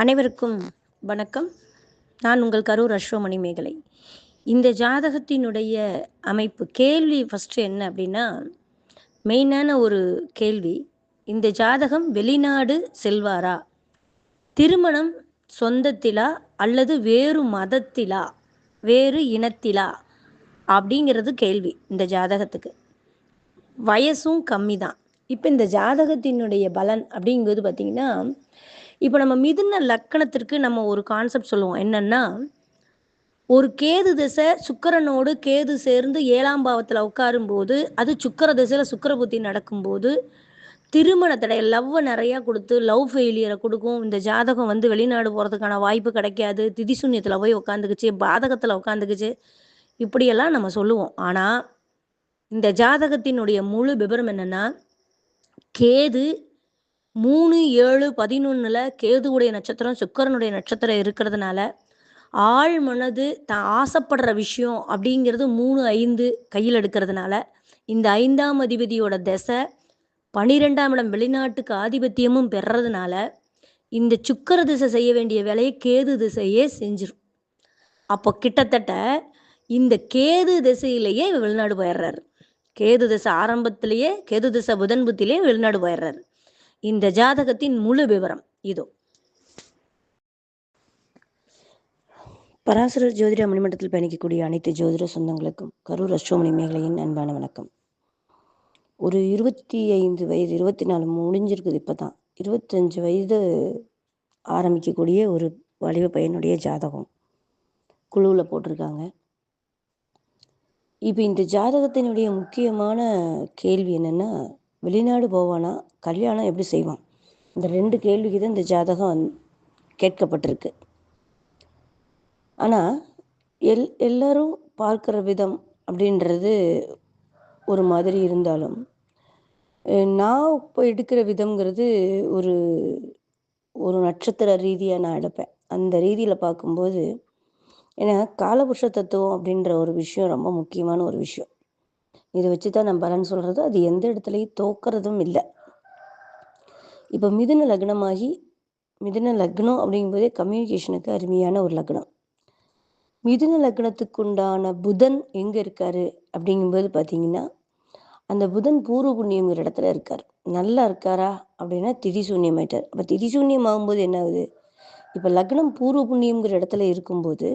அனைவருக்கும் வணக்கம். நான் உங்கள் கரூர் அஸ்வமணி மேகலை. இந்த ஜாதகத்தினுடைய அமைப்பு கேள்வி ஃபஸ்ட்டு என்ன அப்படின்னா மெயினான ஒரு கேள்வி இந்த ஜாதகம் வெளிநாடு செல்வாரா? திருமணம் சொந்தத்திலா அல்லது வேறு மதத்திலா? வேறு இனத்திலா? அப்படிங்கிறது கேள்வி இந்த ஜாதகத்துக்கு. வயசும் கம்மி தான் இப்போ இந்த ஜாதகத்தினுடைய பலன் அப்படிங்கிறது பார்த்திங்கன்னா இப்போ நம்ம மிதுன லக்கணத்திற்கு நம்ம ஒரு கான்செப்ட் சொல்லுவோம். என்னன்னா ஒரு கேது திசை சுக்கரனோடு கேது சேர்ந்து ஏழாம் பாவத்தில் உட்காரும்போது அது சுக்கர திசையில் சுக்கர புத்தி நடக்கும்போது திருமண தடை லவ்வை நிறையா கொடுத்து லவ் ஃபெயிலியரை கொடுக்கும். இந்த ஜாதகம் வந்து வெளிநாடு போகிறதுக்கான வாய்ப்பு கிடைக்காது. திதிசூன்யத்தில் போய் உட்காந்துக்குச்சு பாதகத்தில் உட்காந்துக்குச்சு இப்படியெல்லாம் நம்ம சொல்லுவோம். ஆனால் இந்த ஜாதகத்தினுடைய முழு விபரம் என்னன்னா கேது மூணு ஏழு பதினொன்னுல கேதுவுடைய நட்சத்திரம் சுக்கரனுடைய நட்சத்திரம் இருக்கிறதுனால ஆழ் மனது தான் ஆசைப்படுற விஷயம் அப்படிங்கிறது மூணு ஐந்து கையில் எடுக்கிறதுனால இந்த ஐந்தாம் அதிபதியோட திசை பனிரெண்டாம் இடம் வெளிநாட்டுக்கு ஆதிபத்தியமும் பெறுறதுனால இந்த சுக்கர திசை செய்ய வேண்டிய வேலையை கேது திசையே செஞ்சிடும் அப்போ கிட்டத்தட்ட இந்த கேது திசையிலேயே வெளிநாடு போயிடுறாரு. கேது திசை ஆரம்பத்திலேயே கேது திசை புதன் புத்திலேயே வெளிநாடு போயிடுறாரு. இந்த ஜாதகத்தின் முழு விவரம் இதோ. பராசர ஜோதிட மணிமண்டத்தில் பயணிக்கக்கூடிய அனைத்து ஜோதிட சொந்தங்களுக்கும் கரூர் அஷ்டமணி மேகலையின் அன்பான வணக்கம். ஒரு இருபத்தி ஐந்து வயது இருபத்தி நாலு முடிஞ்சிருக்குது இப்போ தான் இருபத்தஞ்சு வயது ஆரம்பிக்கக்கூடிய ஒரு வலிவு பையனுடைய ஜாதகம் குழுவில் போட்டிருக்காங்க. இப்போ இந்த ஜாதகத்தினுடைய முக்கியமான கேள்வி என்னென்னா வெளிநாடு போவானா? கல்யாணம் எப்படி செய்வான்? இந்த ரெண்டு கேள்விக்கு தான் இந்த ஜாதகம் கேட்கப்பட்டிருக்கு. ஆனால் எல் எல்லாரும் பார்க்குற விதம் அப்படின்றது ஒரு மாதிரி இருந்தாலும் நான் இப்போ எடுக்கிற விதம்ங்கிறது ஒரு ஒரு நட்சத்திர ரீதியாக நான் எடுப்பேன். அந்த ரீதியில் பார்க்கும்போது ஏன்னா காலபுருஷ தத்துவம் அப்படின்ற ஒரு விஷயம் ரொம்ப முக்கியமான ஒரு விஷயம். இதை வச்சு தான் நான் பலன் சொல்கிறது அது எந்த இடத்துலையும் தோக்கிறதும் இல்லை. இப்போ மிதுன லக்னமாகி மிதுன லக்னம் அப்படிங்கும்போதே கம்யூனிகேஷனுக்கு அருமையான ஒரு லக்னம். மிதுன லக்னத்துக்கு உண்டான புதன் எங்கே இருக்காரு அப்படிங்கும்போது பார்த்தீங்கன்னா அந்த புதன் பூர்வ புண்ணியங்கிற இடத்துல இருக்கார். நல்லா இருக்காரா அப்படின்னா திதிசூன்யமாயிட்டார். அப்போ திதிசூன்யம் ஆகும்போது என்ன ஆகுது? இப்போ லக்னம் பூர்வ புண்ணியங்கிற இடத்துல இருக்கும்போது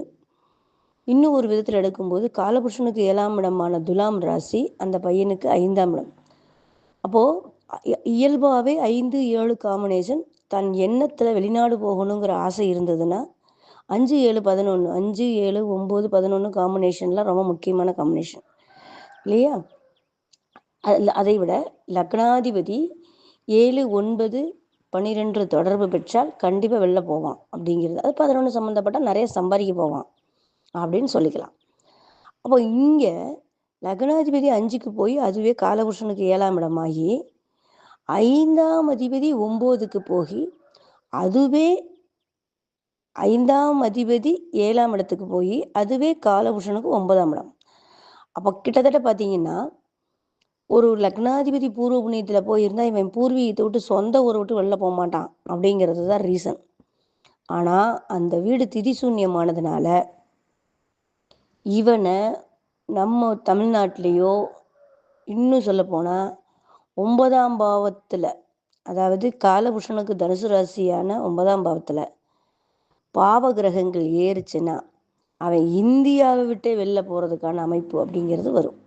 இன்னும் ஒரு விதத்தில் எடுக்கும்போது காலபுருஷனுக்கு ஏழாம் இடமான துலாம் ராசி அந்த பையனுக்கு ஐந்தாம் இடம். அப்போது இயல்பாகவே ஐந்து ஏழு காம்பினேஷன் தன் எண்ணத்தில் வெளிநாடு போகணுங்கிற ஆசை இருந்ததுன்னா அஞ்சு ஏழு பதினொன்று அஞ்சு ஏழு ஒம்பது பதினொன்று காம்பினேஷன்லாம் ரொம்ப முக்கியமான காம்பினேஷன் இல்லையா? அதில் அதை விட லக்னாதிபதி ஏழு ஒன்பது பன்னிரெண்டு தொடர்பு பெற்றால் கண்டிப்பாக வெளில போவான் அப்படிங்கிறது. அது பதினொன்று சம்மந்தப்பட்டால் நிறைய சம்பாதிக்க போவான். அப்படின்னு சொல்லிக்கலாம். அப்போ இங்கே லக்னாதிபதி அஞ்சுக்கு போய் அதுவே காலபுருஷனுக்கு ஏழாம் இடமாகி ஐந்தாம் அதிபதி ஒம்போதுக்கு போய் அதுவே ஐந்தாம் அதிபதி ஏழாம் இடத்துக்கு போய் அதுவே காலபுருஷனுக்கு ஒன்பதாம் இடம். அப்போ கிட்டத்தட்ட பார்த்தீங்கன்னா ஒரு லக்னாதிபதி பூர்வ புண்ணியத்தில் போயிருந்தா இவன் பூர்வீகத்தை விட்டு சொந்த ஊரை விட்டு வெளில போக மாட்டான் அப்படிங்கிறது தான் ரீசன் ஆனால் அந்த வீடு திதிசூன்யமானதுனால இவனை நம்ம தமிழ்நாட்டிலையோ இன்னும் சொல்லப்போனால் ஒன்பதாம் பாவத்தில் அதாவது காலபுருஷனுக்கு தனுசு ராசியான ஒன்பதாம் பாவத்தில் பாவ கிரகங்கள் ஏறுச்சுன்னா அவன் இந்தியாவை விட்டே வெளில போகிறதுக்கான அமைப்பு அப்படிங்கிறது வரும்.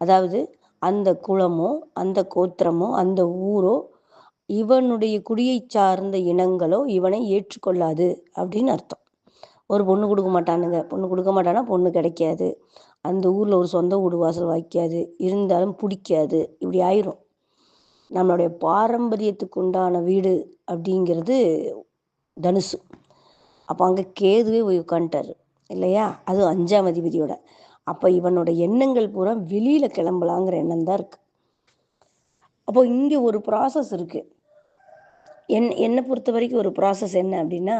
அதாவது அந்த குளமோ அந்த கோத்திரமோ அந்த ஊரோ இவனுடைய குடியை சார்ந்த இனங்களோ இவனை ஏற்றுக்கொள்ளாது அப்படின்னு அர்த்தம். ஒரு பொண்ணு கொடுக்க மாட்டானுங்க. பொண்ணு கொடுக்க மாட்டானா பொண்ணு கிடைக்காது. அந்த ஊரில் ஒரு சொந்த வீடு வாசல் வாய்க்காது. இருந்தாலும் பிடிக்காது. இப்படி ஆயிரும். நம்மளுடைய பாரம்பரியத்துக்கு உண்டான வீடு அப்படிங்கிறது தனுசு. அப்போ அங்கே கேதுவே போய் உட்காந்துட்டாரு இல்லையா? அது அஞ்சாம் அதிபதியோட. அப்போ இவனோட எண்ணங்கள் பூரா வெளியில் கிளம்பலாங்கிற எண்ணம் தான் இருக்குது அப்போ இங்கே ஒரு ப்ராசஸ் இருக்குது என் என்னை பொறுத்த வரைக்கும் ஒரு ப்ராசஸ் என்ன அப்படின்னா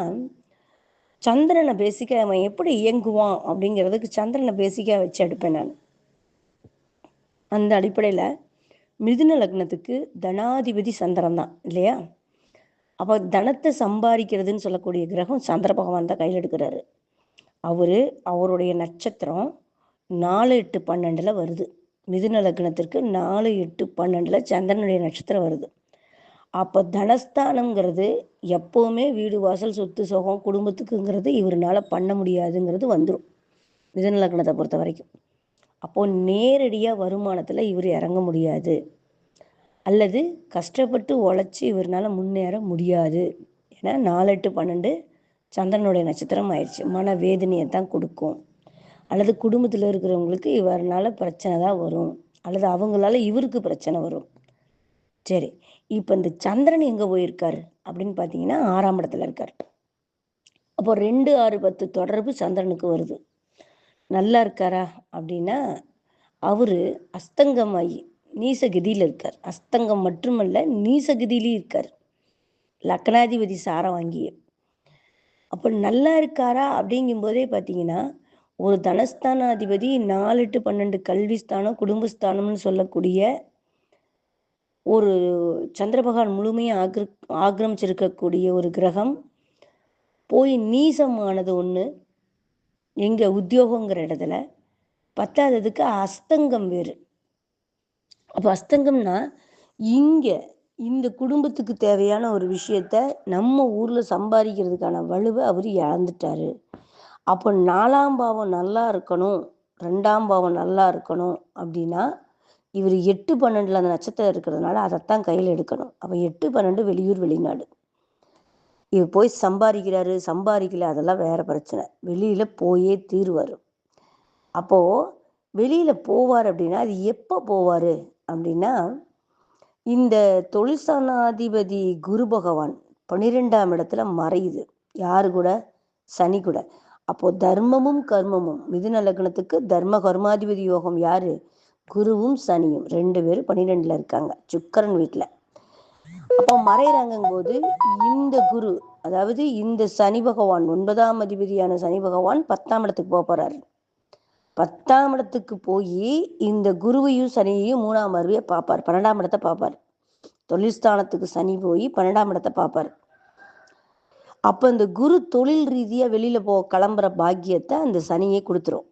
சந்திரனை பேசிக்காக அவன் எப்படி இயங்குவான் அப்படிங்கிறதுக்கு சந்திரனை பேசிக்காக வச்சு எடுப்பேன் நான். அந்த அடிப்படையில் மிதுன லக்னத்துக்கு தனாதிபதி சந்திரன் தான் இல்லையா? அப்போ தனத்தை சம்பாதிக்கிறதுன்னு சொல்லக்கூடிய கிரகம் சந்திர பகவான் தான் கையில் எடுக்கிறாரு. அவர் அவருடைய நட்சத்திரம் நாலு எட்டு பன்னெண்டில் வருது. மிதுன லக்னத்திற்கு நாலு எட்டு பன்னெண்டில் சந்திரனுடைய நட்சத்திரம் வருது. அப்போ தனஸ்தானங்கிறது எப்போவுமே வீடு வாசல் சொத்து சுகம் குடும்பத்துக்குங்கிறது இவரால் பண்ண முடியாதுங்கிறது வந்துடும் மிதன லக்னத்தை பொறுத்த வரைக்கும். அப்போது நேரடியாக வருமானத்தில் இவர் இறங்க முடியாது. அல்லது கஷ்டப்பட்டு உழைச்சி இவரால் முன்னேற முடியாது. ஏன்னா நாலு எட்டு பன்னெண்டு சந்திரனுடைய நட்சத்திரம் ஆயிடுச்சு. மன வேதனையை தான் கொடுக்கும். அல்லது குடும்பத்தில் இருக்கிறவங்களுக்கு இவரால் பிரச்சனை தான் வரும். அல்லது அவங்களால இவருக்கு பிரச்சனை வரும். சரி. இப்போ இந்த சந்திரன் எங்கே போயிருக்காரு? அப்படின்னு பார்த்தீங்கன்னா ஆறாம் இடத்துல இருக்கார். அப்போ ரெண்டு ஆறு பத்து தொடர்பு சந்திரனுக்கு வருது. நல்லா இருக்காரா? அப்படின்னா அவர் அஸ்தங்கமாகி நீசகதியில் இருக்கார். அஸ்தங்கம் மட்டுமல்ல நீசகதியிலையும் இருக்கார். லக்னாதிபதி சாரம் வாங்கிய. அப்போ நல்லா இருக்காரா? அப்படிங்கும்போதே பார்த்தீங்கன்னா ஒரு தனஸ்தானாதிபதி நாலு எட்டு பன்னெண்டு கல்விஸ்தானம் குடும்பஸ்தானம்னு சொல்லக்கூடிய ஒரு சந்திரபகவான் முழுமையாக ஆக்ர ஆக்கிரமிச்சிருக்கக்கூடிய ஒரு கிரகம். போய் நீசமானது ஒன்று எங்கே உத்தியோகங்கிற இடத்துல. பத்தாததுக்கு அஸ்தங்கம் வேறு. அப்போ அஸ்தங்கம்னா இங்கே இந்த குடும்பத்துக்கு தேவையான ஒரு விஷயத்த நம்ம ஊரில் சம்பாதிக்கிறதுக்கான வலுவை அவர் இழந்துட்டாரு. அப்போ நாலாம் பாவம் நல்லா இருக்கணும் ரெண்டாம் பாவம் நல்லா இருக்கணும் அப்படின்னா இவர் எட்டு பன்னெண்டில் அந்த நட்சத்திரம் இருக்கிறதுனால அதைத்தான் கையில் எடுக்கணும். அப்போ எட்டு பன்னெண்டு வெளியூர் வெளிநாடு. இவர் போய் சம்பாதிக்கிறாரு சம்பாதிக்கல அதெல்லாம் வேற பிரச்சனை. வெளியில் போயே தீருவார். அப்போது வெளியில் போவார் அப்படின்னா அது எப்போ போவார் அப்படின்னா இந்த தொழிற்சானாதிபதி குரு பகவான் பன்னிரெண்டாம் இடத்துல மறையுது. யாரு கூட? சனி கூட. அப்போ தர்மமும் கர்மமும். மிதுன லக்னத்துக்கு தர்ம கர்மாதிபதி யோகம் யாரு? குருவும் சனியும் ரெண்டு பேரும் பன்னிரெண்டுல இருக்காங்க சுக்கரன் வீட்டில் அப்போ மறைகிறாங்கும் போது இந்த குரு அதாவது இந்த சனி பகவான் ஒன்பதாம் அதிபதியான சனி பகவான் பத்தாம் இடத்துக்கு போக போறாரு. பத்தாம் இடத்துக்கு போய் இந்த குருவையும் சனியையும் மூணாம் அருவியை பார்ப்பார் பன்னெண்டாம் இடத்தை பார்ப்பார். தொழில்ஸ்தானத்துக்கு சனி போய் பன்னெண்டாம் இடத்தை பார்ப்பார். அப்போ இந்த குரு தொழில் ரீதியாக வெளியில் போ கிளம்புற பாக்கியத்தை அந்த சனியை கொடுத்துரும்.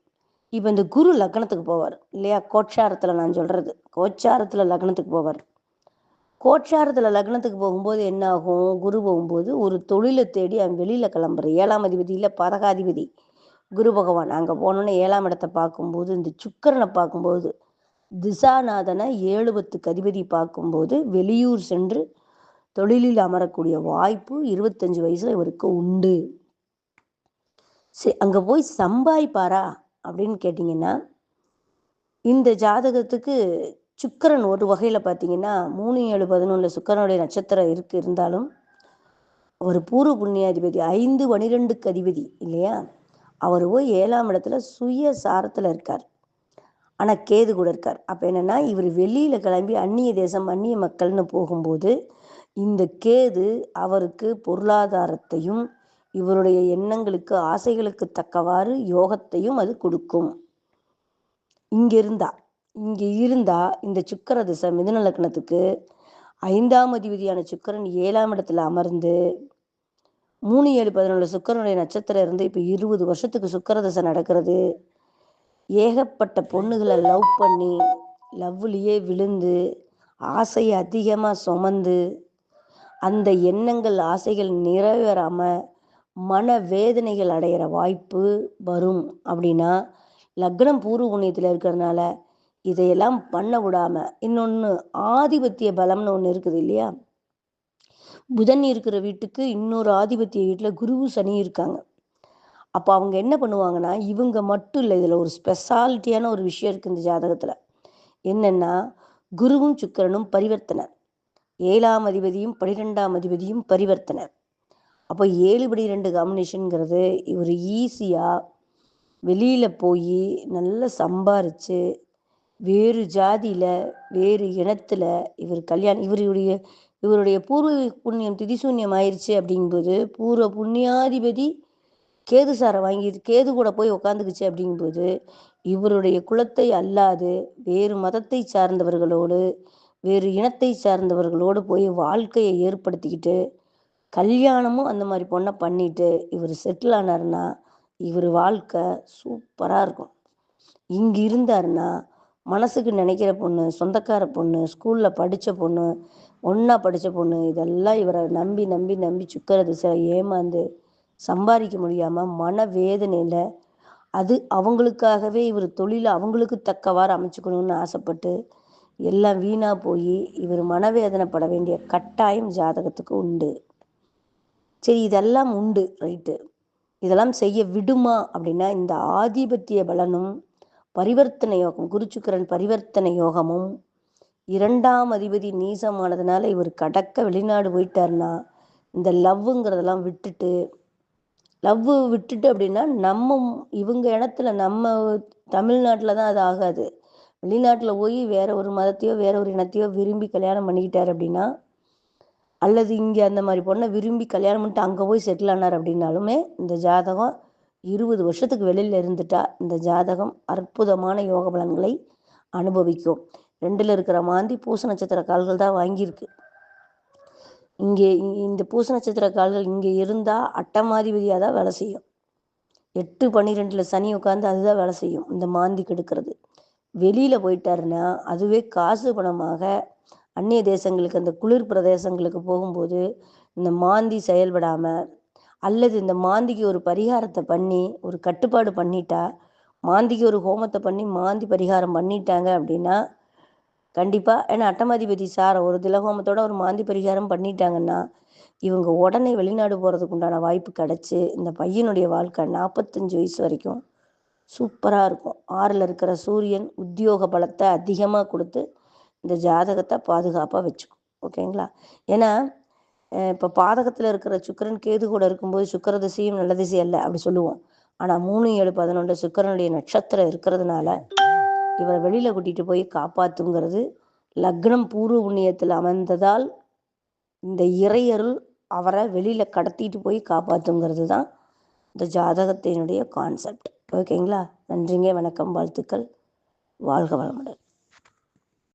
இப்போ இந்த குரு லக்னத்துக்கு போவார் இல்லையா? கோட்சாரத்தில் நான் சொல்கிறது கோச்சாரத்தில் லக்னத்துக்கு போவார். கோட்சாரத்தில் லக்னத்துக்கு போகும்போது என்ன ஆகும் குரு போகும்போது ஒரு தொழிலை தேடி அவன் வெளியில் கிளம்புற. ஏழாம் அதிபதி இல்லை பதகாதிபதி குரு பகவான் அங்கே போனோன்னே ஏழாம் இடத்தை பார்க்கும்போது இந்த சுக்கரனை பார்க்கும்போது திசாநாதனை ஏழுபத்துக்கு அதிபதி பார்க்கும்போது வெளியூர் சென்று தொழிலில் அமரக்கூடிய வாய்ப்பு இருபத்தஞ்சு வயசுல இவருக்கு உண்டு. சரி அங்கே போய் சம்பாதிப்பாரா? அப்படின்னு கேட்டிங்கன்னா இந்த ஜாதகத்துக்கு சுக்கரன் ஒரு வகையில் பார்த்தீங்கன்னா மூணு ஏழு பதினொன்றில் சுக்கரனுடைய நட்சத்திரம் இருக்கு இருந்தாலும் ஒரு பூர்வ புண்ணியாதிபதி ஐந்து பனிரெண்டுக்கு அதிபதி இல்லையா? அவர் போய் ஏழாம் இடத்துல சுய சாரத்தில் இருக்கார். ஆனால் கேது கூட இருக்கார். அப்போ என்னென்னா இவர் வெளியில் கிளம்பி அந்நிய தேசம் அந்நிய மக்கள்னு போகும்போது இந்த கேது அவருக்கு பொருளாதாரத்தையும் இவருடைய எண்ணங்களுக்கு ஆசைகளுக்கு தக்கவாறு யோகத்தையும் அது கொடுக்கும். இங்கிருந்தா இங்கே இருந்தா இந்த சுக்கர திசை மிதுன லக்னத்துக்கு ஐந்தாம் அதிபதியான சுக்கரன் ஏழாம் இடத்துல அமர்ந்து மூணு ஏழு பதினொன்று சுக்கரனுடைய நட்சத்திரம் இருந்து இப்போ இருபது வருஷத்துக்கு சுக்கர திசை நடக்கிறது. ஏகப்பட்ட பொண்ணுகளை லவ் பண்ணி லவ்லேயே விழுந்து ஆசையை அதிகமாக சுமந்து அந்த எண்ணங்கள் ஆசைகள் நிறைவேறாமல் மன வேதனைகள் அடையிற வாய்ப்பு வரும் அப்படின்னா லக்னம் பூர்வ புண்ணியத்தில் இருக்கிறதுனால இதையெல்லாம் பண்ண விடாம இன்னொன்று ஆதிபத்திய பலம்னு ஒன்று இருக்குது இல்லையா? புதன் இருக்கிற வீட்டுக்கு இன்னொரு ஆதிபத்திய வீட்டில் குருவு சனி இருக்காங்க. அப்போ அவங்க என்ன பண்ணுவாங்கன்னா இவங்க மட்டும் இல்லை இதில் ஒரு ஸ்பெஷாலிட்டியான ஒரு விஷயம் இருக்குது இந்த ஜாதகத்தில். என்னென்னா குருவும் சுக்கரனும் பரிவர்த்தனை ஏழாம் அதிபதியும் பனிரெண்டாம் அதிபதியும் பரிவர்த்தனை அப்போ ஏழு படி ரெண்டு காம்பினேஷனுங்கிறது இவர் ஈஸியாக வெளியில் போய் நல்லா சம்பாரித்து வேறு ஜாதியில் வேறு இனத்தில் இவர் கல்யாணம் இவருடைய இவருடைய பூர்வ புண்ணியம் திதிசூன்யம் ஆயிடுச்சு அப்படிங்கும்போது பூர்வ புண்ணியாதிபதி கேது சாரை வாங்கி கேது கூட போய் உக்காந்துக்குச்சு அப்படிங்கும்போது இவருடைய குலத்தை அல்லாது வேறு மதத்தை சார்ந்தவர்களோடு வேறு இனத்தை சார்ந்தவர்களோடு போய் வாழ்க்கையை ஏற்படுத்திக்கிட்டு கல்யாணமும் அந்த மாதிரி பொண்ணை பண்ணிட்டு இவர் செட்டில் ஆனாருன்னா இவர் வாழ்க்கை சூப்பராக இருக்கும். இங்கே இருந்தாருன்னா மனசுக்கு நினைக்கிற பொண்ணு சொந்தக்கார பொண்ணு ஸ்கூலில் படித்த பொண்ணு ஒன்றா படித்த பொண்ணு இதெல்லாம் இவரை நம்பி நம்பி நம்பி சுக்கரது சில ஏமாந்து சம்பாதிக்க முடியாமல் மனவேதனையில் அது அவங்களுக்காகவே இவர் தொழிலை அவங்களுக்கு தக்கவாறு அமைச்சுக்கணும்னு ஆசைப்பட்டு எல்லாம் வீணாக போய் இவர் மனவேதனைப்பட வேண்டிய கட்டாயம் ஜாதகத்துக்கு உண்டு. சரி இதெல்லாம் உண்டு ரைட்டு இதெல்லாம் செய்ய விடுமா? அப்படின்னா இந்த ஆதிபத்திய பலனும் பரிவர்த்தனை யோகம் குருச்சுக்கரன் பரிவர்த்தனை யோகமும் இரண்டாம் அதிபதி நீசமானதுனால இவர் கடக்க வெளிநாடு போயிட்டார்னா இந்த லவ்வுங்கிறதெல்லாம் விட்டுட்டு லவ்வு விட்டுட்டு அப்படின்னா நம்ம இவங்க இடத்துல நம்ம தமிழ்நாட்டில் தான் அது ஆகாது. வெளிநாட்டில் போய் வேற ஒரு மதத்தையோ வேற ஒரு இனத்தையோ விரும்பி கல்யாணம் பண்ணிக்கிட்டார் அப்படின்னா அல்லது இங்கே அந்த மாதிரி பொண்ணை விரும்பி கல்யாணம் பண்ணிட்டு அங்கே போய் செட்டில் ஆனார் அப்படின்னாலுமே இந்த ஜாதகம் இருபது வருஷத்துக்கு வெளியில் இருந்துட்டா இந்த ஜாதகம் அற்புதமான யோக பலன்களை அனுபவிக்கும். ரெண்டில் இருக்கிற மாந்தி பூச நட்சத்திர கால்கள் தான் வாங்கியிருக்கு. இங்கே இந்த பூச நட்சத்திர கால்கள் இங்கே இருந்தால் அட்டமாதிபதியாக தான் வேலை செய்யும். எட்டு பன்னிரெண்டில் சனி உட்காந்து அதுதான் வேலை செய்யும் இந்த மாந்தி கெடுக்கிறது. வெளியில் போயிட்டாருன்னா அதுவே காசு பணமாக அந்நிய தேசங்களுக்கு அந்த குளிர் பிரதேசங்களுக்கு போகும்போது இந்த மாந்தி செயல்படாமல் அல்லது இந்த மாந்திக்கு ஒரு பரிகாரத்தை பண்ணி ஒரு கட்டுப்பாடு பண்ணிட்டா மாந்திக்கு ஒரு ஹோமத்தை பண்ணி மாந்தி பரிகாரம் பண்ணிட்டாங்க அப்படின்னா கண்டிப்பாக ஏன்னா அட்டமாதிபதி சார் ஒரு திலஹோமத்தோட ஒரு மாந்தி பரிகாரம் பண்ணிட்டாங்கன்னா இவங்க உடனே வெளிநாடு போகிறதுக்கு உண்டான வாய்ப்பு கிடச்சி இந்த பையனுடைய வாழ்க்கை நாற்பத்தஞ்சு வயசு வரைக்கும் சூப்பராக இருக்கும். ஆறில் இருக்கிற சூரியன் உத்தியோக பலத்தை அதிகமாக கொடுத்து இந்த ஜாதகத்தை பாதுகாப்பாக வச்சுக்கும் ஓகேங்களா? ஏன்னா இப்போ பாதகத்தில் இருக்கிற சுக்கரன் கேது கூட இருக்கும்போது சுக்கர திசையும் நல்ல திசை அல்ல அப்படி சொல்லுவோம். ஆனால் மூணு ஏழு பதினொன்று சுக்கரனுடைய நட்சத்திரம் இருக்கிறதுனால இவரை வெளியில் கூட்டிகிட்டு போய் காப்பாற்றுங்கிறது லக்னம் பூர்வ புண்ணியத்தில் அமர்ந்ததால் இந்த இறையருள் அவரை வெளியில் கடத்திட்டு போய் காப்பாற்றுங்கிறது தான் இந்த ஜாதகத்தினுடைய கான்செப்ட் ஓகேங்களா? நன்றிங்க வணக்கம் வாழ்த்துக்கள். வாழ்க வளமுடன்.